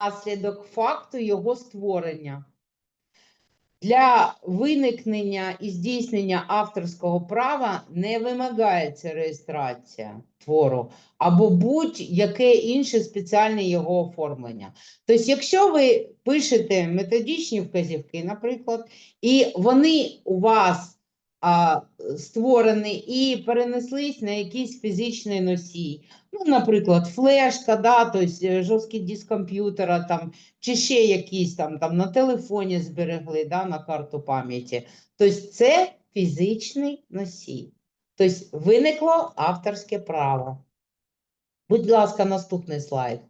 наслідок факту його створення. Для виникнення і здійснення авторського права не вимагається реєстрація твору або будь-яке інше спеціальне його оформлення. Тобто, якщо ви пишете методичні вказівки, наприклад, і вони у вас а, створені і перенеслись на якийсь фізичний носій, ну, наприклад, флешка, да, тобто е, жорсткий диск комп'ютера, там, чи ще якісь там, там на телефоні зберегли, да, на карту пам'яті. Тобто це фізичний носій. Тобто виникло авторське право. Будь ласка, наступний слайд.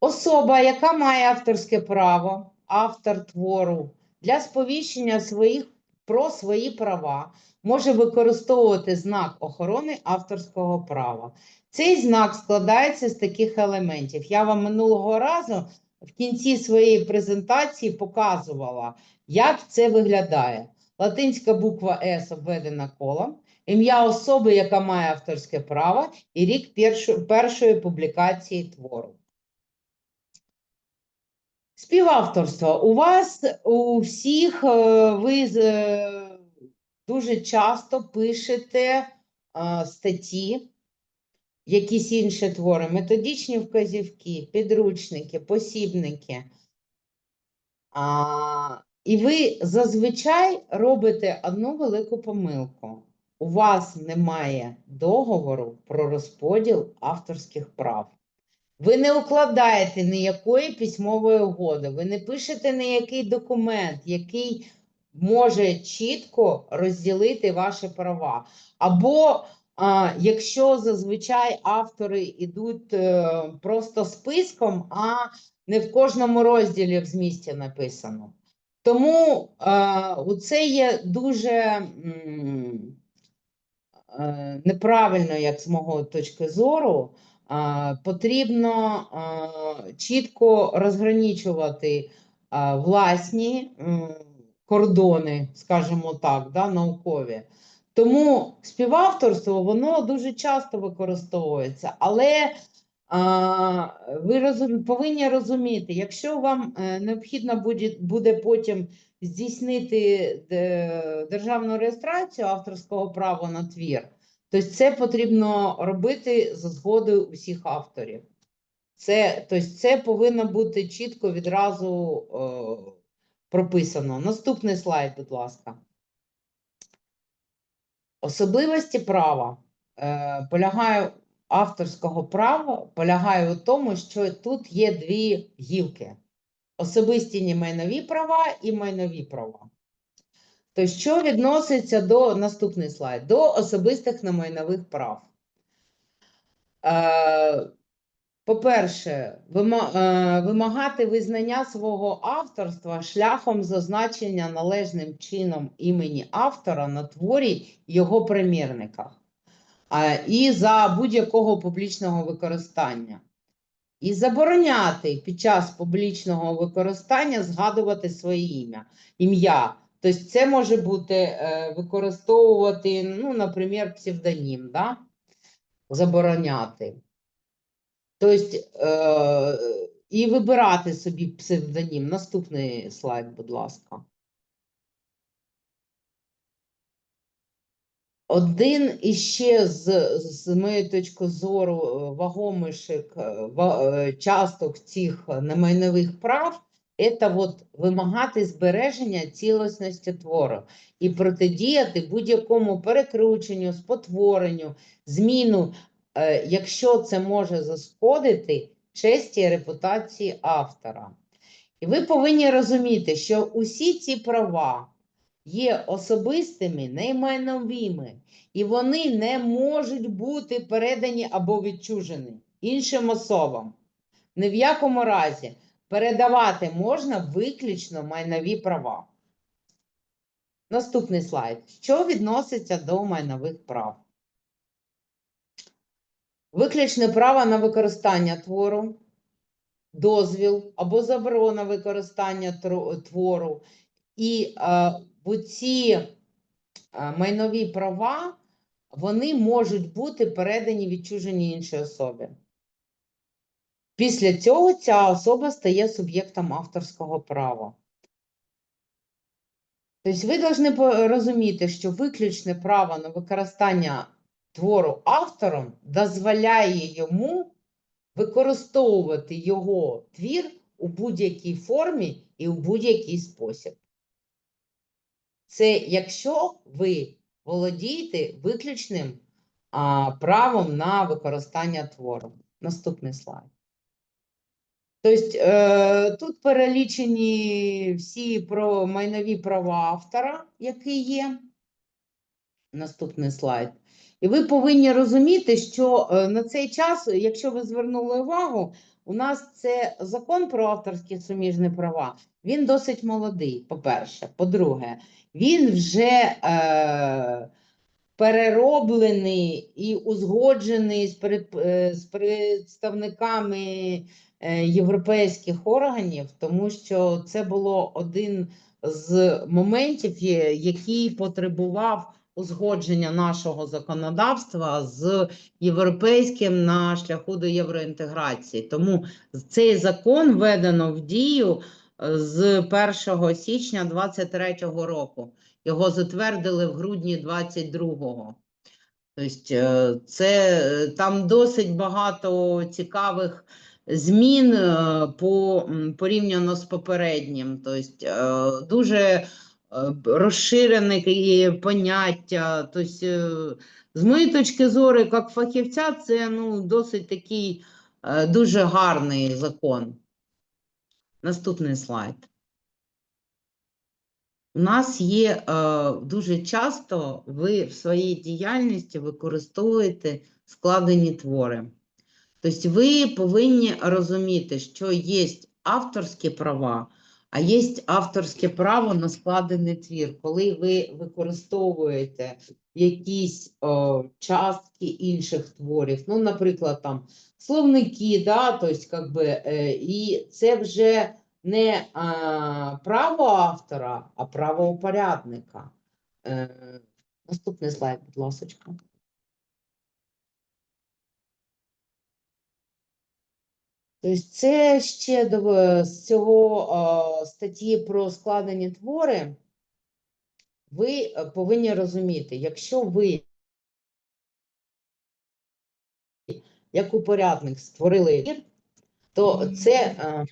Особа, яка має авторське право, автор твору, для сповіщення своїх про свої права може використовувати знак охорони авторського права. Цей знак складається з таких елементів. Я вам минулого разу в кінці своєї презентації показувала, як це виглядає. Латинська буква С обведена колом, ім'я особи, яка має авторське право, і рік першої публікації твору. Співавторство. У вас у всіх е, ви е, дуже часто пишете е, статті, якісь інші твори, методичні вказівки, підручники, посібники. І ви зазвичай робите одну велику помилку. У вас немає договору про розподіл авторських прав. Ви не укладаєте ніякої письмової угоди, ви не пишете ніякий документ, який може чітко розділити ваші права. Або а, якщо зазвичай автори йдуть е, просто списком, а не в кожному розділі в змісті написано. Тому е, це є дуже е, неправильно, як з мого точки зору. Потрібно чітко розгранічувати власні кордони, скажімо так, да, наукові. Тому співавторство воно дуже часто використовується, але ви повинні розуміти, якщо вам е, необхідно буде, буде потім здійснити державну реєстрацію авторського права на твір, Тобто це потрібно робити за згодою усіх авторів. Це, тобто це повинно бути чітко відразу е, прописано. Наступний слайд, будь ласка. Особливості права е, полягає авторського права полягає у тому, що тут є дві гілки: особисті майнові права і майнові права. То що відноситься до наступний слайд, до особистих немайнових прав. Е, По-перше, е, вимагати визнання свого авторства шляхом зазначення належним чином імені автора на творі його примірниках е, і за будь-якого публічного використання. І забороняти під час публічного використання згадувати своє ім'я. ім'я. Тобто це може бути е, використовувати, ну, наприклад, псевдонім, да? забороняти. Тобто, е, і вибирати собі псевдонім. Наступний слайд, будь ласка. Один іще з, з моєї точки зору е, вагомишек ва- часток цих немайнових прав це от вимагати збереження цілісності твору і протидіяти будь-якому перекрученню, спотворенню, зміну, е, якщо це може зашкодити честі і репутації автора. І ви повинні розуміти, що усі ці права є особистими, неймайновими, і вони не можуть бути передані або відчужені іншим особам. Ні в якому разі передавати можна виключно майнові права. Наступний слайд. Що відноситься до майнових прав? Виключне право на використання твору, дозвіл або заборона використання твору. І е, ці е, майнові права вони можуть бути передані відчужені іншій особі. Після цього ця особа стає суб'єктом авторського права. Тобто ви повинні розуміти, що виключне право на використання твору автором дозволяє йому використовувати його твір у будь-якій формі і у будь-який спосіб. Це якщо ви володієте виключним а, правом на використання твору. Наступний слайд. Тобто тут перелічені всі про майнові права автора, які є. Наступний слайд. І ви повинні розуміти, що е, на цей час, якщо ви звернули увагу, у нас це закон про авторські суміжні права. Він досить молодий, по-перше. По-друге, він вже е, перероблений і узгоджений з, перед- е, з представниками е, європейських органів, тому що це було один з моментів, який потребував узгодження нашого законодавства з європейським на шляху до євроінтеграції. Тому цей закон введено в дію е, з 1 січня 2023 року. Його затвердили в грудні 22-го. Тобто, е, це е, там досить багато цікавих змін е, по порівняно з попереднім. Тобто, дуже розширене поняття. Тобто, з моєї точки зору, як фахівця, це ну, досить такий дуже гарний закон. Наступний слайд. У нас є е, дуже часто ви в своїй діяльності використовуєте складені твори. Тобто ви повинні розуміти, що є авторські права, а є авторське право на складений твір. Коли ви використовуєте якісь о, частки інших творів, ну, наприклад, там словники, да, тобто, как би, е, і це вже не а, право автора, а право упорядника. Е, наступний слайд, будь ласка. Тобто це ще до з цього статті про складені твори. Ви е, повинні розуміти, якщо ви як упорядник створили то це, е,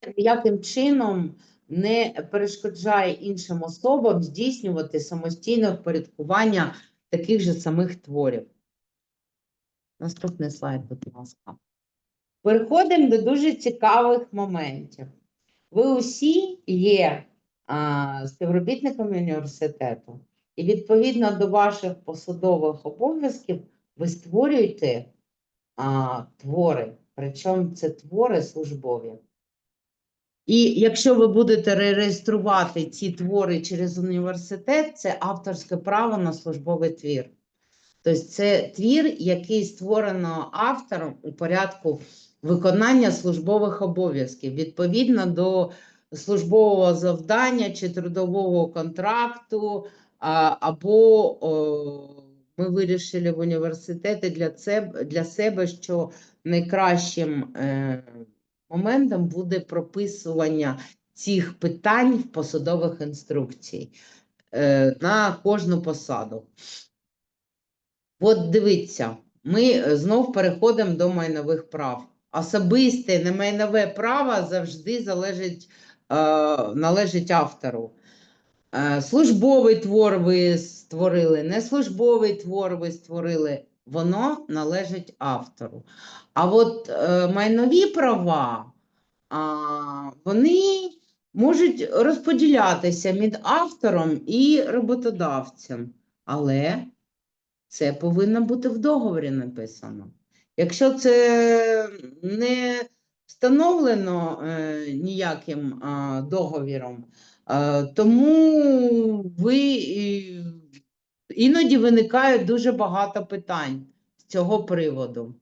це ніяким чином не перешкоджає іншим особам здійснювати самостійне впорядкування таких же самих творів. Наступний слайд, будь ласка. Переходимо до дуже цікавих моментів. Ви усі є а, співробітниками університету, і відповідно до ваших посадових обов'язків ви створюєте а, твори, причому це твори службові. І якщо ви будете реєструвати ці твори через університет, це авторське право на службовий твір. Тобто це твір, який створено автором у порядку виконання службових обов'язків відповідно до службового завдання чи трудового контракту, або ми вирішили в університеті для себе, для себе що найкращим е, моментом буде прописування цих питань в посадових інструкцій е, на кожну посаду. От дивіться, ми знов переходимо до майнових прав. Особисте немайнове право завжди залежить, е, належить автору. Е, службовий твор ви створили, неслужбовий твор ви створили, воно належить автору. А от е, майнові права, а, вони можуть розподілятися між автором і роботодавцем, але це повинно бути в договорі написано. Якщо це не встановлено е, ніяким а, договіром, е, тому ви іноді виникає дуже багато питань з цього приводу.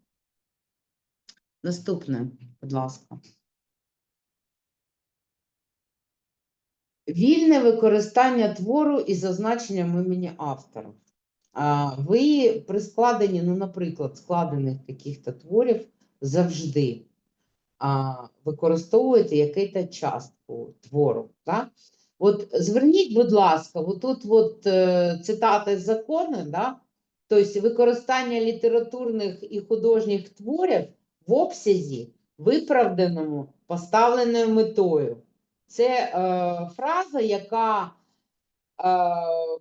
Наступне, будь ласка. Вільне використання твору із зазначенням імені автора. Ви при складенні, ну, наприклад, складених таких-то творів, завжди використовуєте якийсь частку твору. Так? От зверніть, будь ласка, отут от, е, цитати з закону, да? тобто використання літературних і художніх творів в обсязі, виправданому поставленою метою. Це е, фраза, яка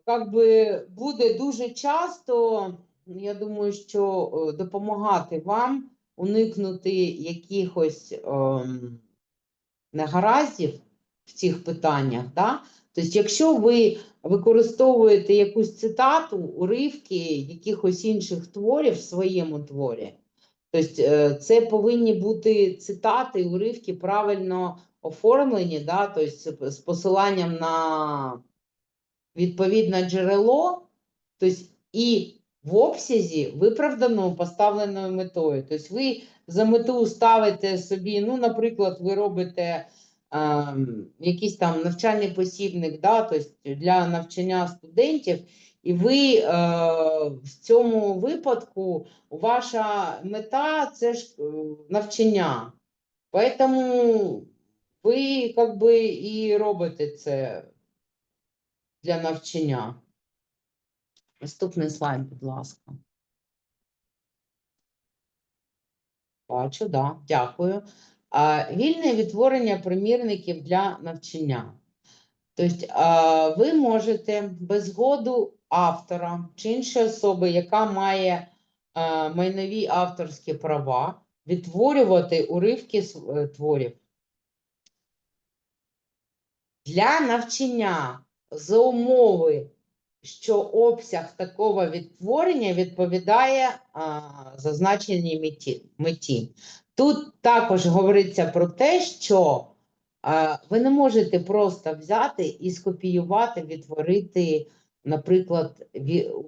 е, би буде дуже часто, я думаю, що е, допомагати вам уникнути якихось ем, негараздів в цих питаннях. Да? Тобто, якщо ви використовуєте якусь цитату, уривки якихось інших творів в своєму творі, тобто е, це повинні бути цитати, уривки правильно оформлені, да? тобто з посиланням на відповідне джерело, тобто і в обсязі виправданою поставленою метою. Тобто ви за мету ставите собі, ну, наприклад, ви робите ем, якийсь там навчальний посібник, да, тобто для навчання студентів, і ви е, в цьому випадку ваша мета це ж е, навчання. Поэтому ви як би і робите це для навчання. Наступний слайд, будь ласка. Бачу, да, дякую. Вільне відтворення примірників для навчання. Тобто, ви можете без згоду автора чи іншої особи, яка має а, майнові авторські права, відтворювати уривки е, творів. Для навчання за умови що обсяг такого відтворення відповідає а, зазначеній меті, меті. Тут також говориться про те, що а, ви не можете просто взяти і скопіювати, відтворити, наприклад,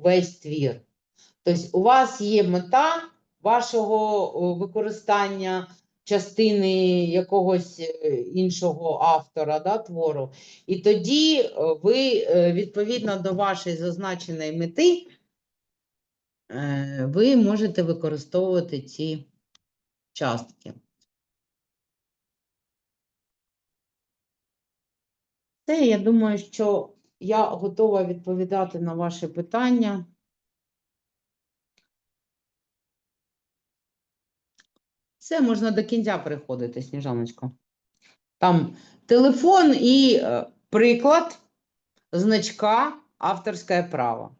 весь твір. Тобто, у вас є мета вашого використання частини якогось е, іншого автора да, твору, і тоді е, ви, е, відповідно до вашої зазначеної мети, ви можете використовувати ці частки. Це, я думаю, що я готова відповідати на ваші питання. Все, можна до кінця переходити, Сніжаночко. Там телефон і е, приклад значка авторське право.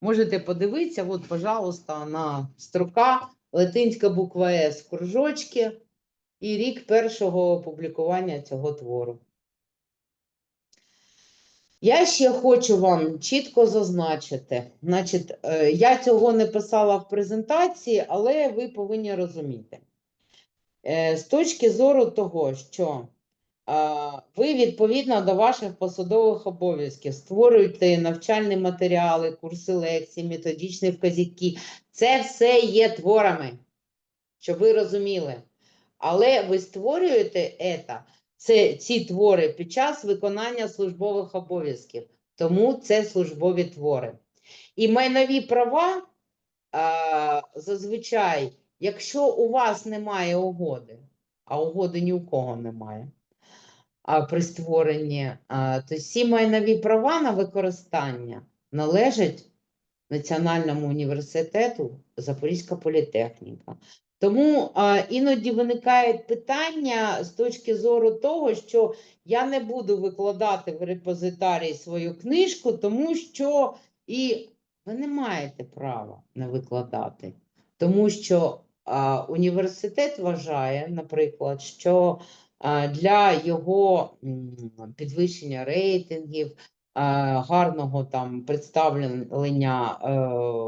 Можете подивитися, от, пожалуйста, на строка латинська буква С в кружочки і рік першого опублікування цього твору. Я ще хочу вам чітко зазначити, значить, е, я цього не писала в презентації, але ви повинні розуміти. Е, З точки зору того, що ви відповідно до ваших посадових обов'язків створюєте навчальні матеріали, курси лекцій, методичні вказівки. Це все є творами, щоб ви розуміли. Але ви створюєте це, це, ці твори під час виконання службових обов'язків. Тому це службові твори. І майнові права а, зазвичай, якщо у вас немає угоди, а угоди ні у кого немає, а при створенні, а, то всі майнові права на використання належать Національному університету Запорізька політехніка. Тому а, іноді виникають питання з точки зору того, що я не буду викладати в репозитарій свою книжку, тому що і ви не маєте права не викладати, тому що а, університет вважає, наприклад, що а, для його підвищення рейтингів, а, гарного там представлення е,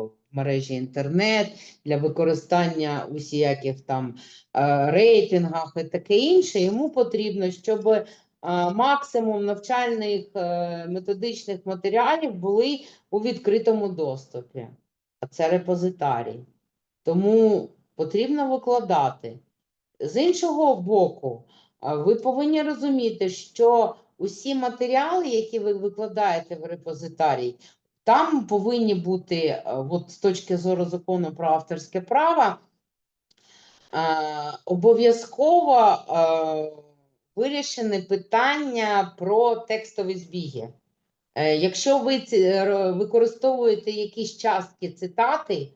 в мережі інтернет, для використання усіяких там е, рейтингах і таке інше, йому потрібно, щоб е, максимум навчальних е, методичних матеріалів були у відкритому доступі. А це репозитарій. Тому потрібно викладати. З іншого боку, ви повинні розуміти, що усі матеріали, які ви викладаєте в репозитарій, там повинні бути, е, от з точки зору закону про авторське право, обов'язково е, вирішені питання про текстові збіги. Е, Якщо ви використовуєте якісь частки цитати,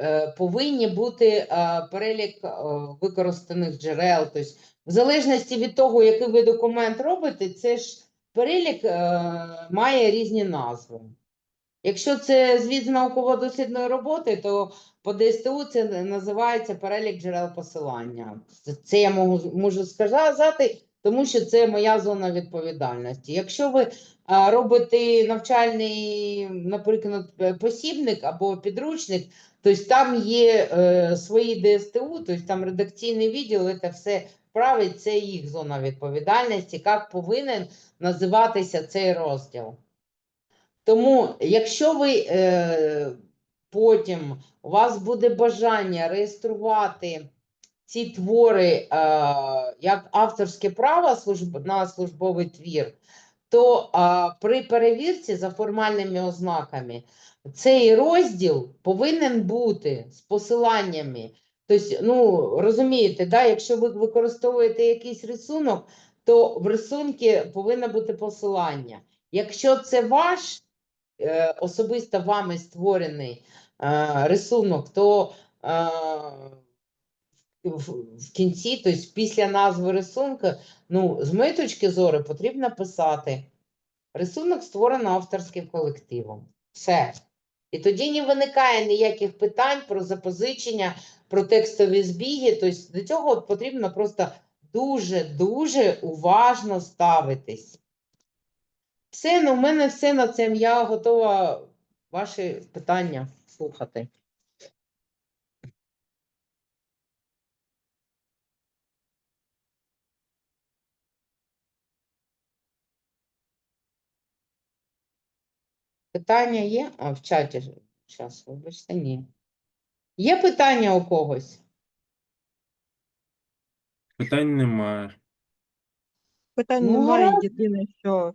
е, повинні бути е, перелік е, використаних джерел. Тобто, в залежності від того, який ви документ робите, це ж перелік е, має різні назви. Якщо це звіт з науково-дослідної роботи, то по ДСТУ це називається перелік джерел посилання. Це- я можу, можу сказати, тому що це моя зона відповідальності. Якщо ви робите навчальний, наприклад, посібник або підручник, тобто там є е, свої ДСТУ, тобто там редакційний відділ, це все править, це їх зона відповідальності, як повинен називатися цей розділ. Тому, якщо ви е, потім у вас буде бажання реєструвати ці твори е, як авторське право служб, на службовий твір, то е, при перевірці за формальними ознаками цей розділ повинен бути з посиланнями. Тобто, ну, розумієте, да, якщо ви використовуєте якийсь рисунок, то в рисунку повинно бути посилання. Якщо це ваш особисто вами створений е, рисунок, то е, в, в кінці, тобто після назви рисунку, ну, з моєї точки зору, потрібно писати рисунок створено авторським колективом. Все. І тоді не виникає ніяких питань про запозичення, про текстові збіги. Тобто до цього потрібно просто дуже-дуже уважно ставитись. Все, ну в мене все на цьому. Я готова ваші питання слухати. Питання є? А в чаті зараз, вибачте, ні. Є питання у когось? Питань немає. Питань Ну, немає. гаразд. Єдине, що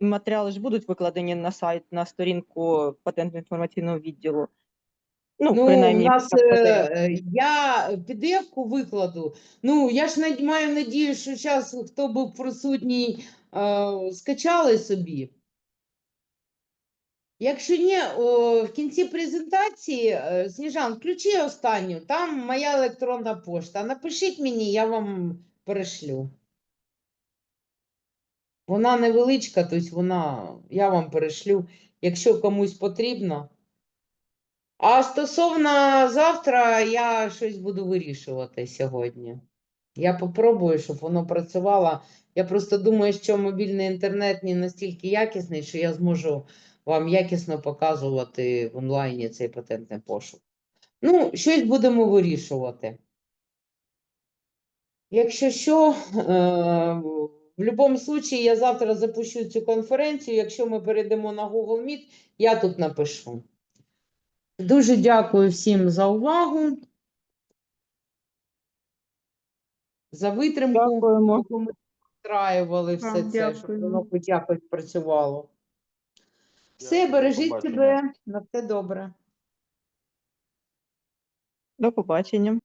матеріали ж будуть викладені на сайт, на сторінку патентно-інформаційного відділу. Ну, Ну, принаймні, у нас е, е, я PDF-ку викладу. Ну, я ж над- маю надію, що зараз хто був присутній, е, скачали собі. Якщо ні, о, в кінці презентації, е, Сніжан, включи останню, там моя електронна пошта. Напишіть мені, я вам перешлю. Вона невеличка, тобто вона, я вам перешлю, якщо комусь потрібно. А стосовно завтра, я щось буду вирішувати сьогодні. Я попробую, щоб воно працювало. Я просто думаю, що мобільний інтернет не настільки якісний, що я зможу вам якісно показувати в онлайні цей патентний пошук. Ну, щось будемо вирішувати. Якщо що, е, в будь-якому випадку я завтра запущу цю конференцію. Якщо ми перейдемо на Google Meet, я тут напишу. Дуже дякую всім за увагу. За витримку, Дякуємо. яку ми встраювали все це, щоб воно хоч якось працювало. Все, Дякую, бережіть побачення. себе, на все добре. До побачення.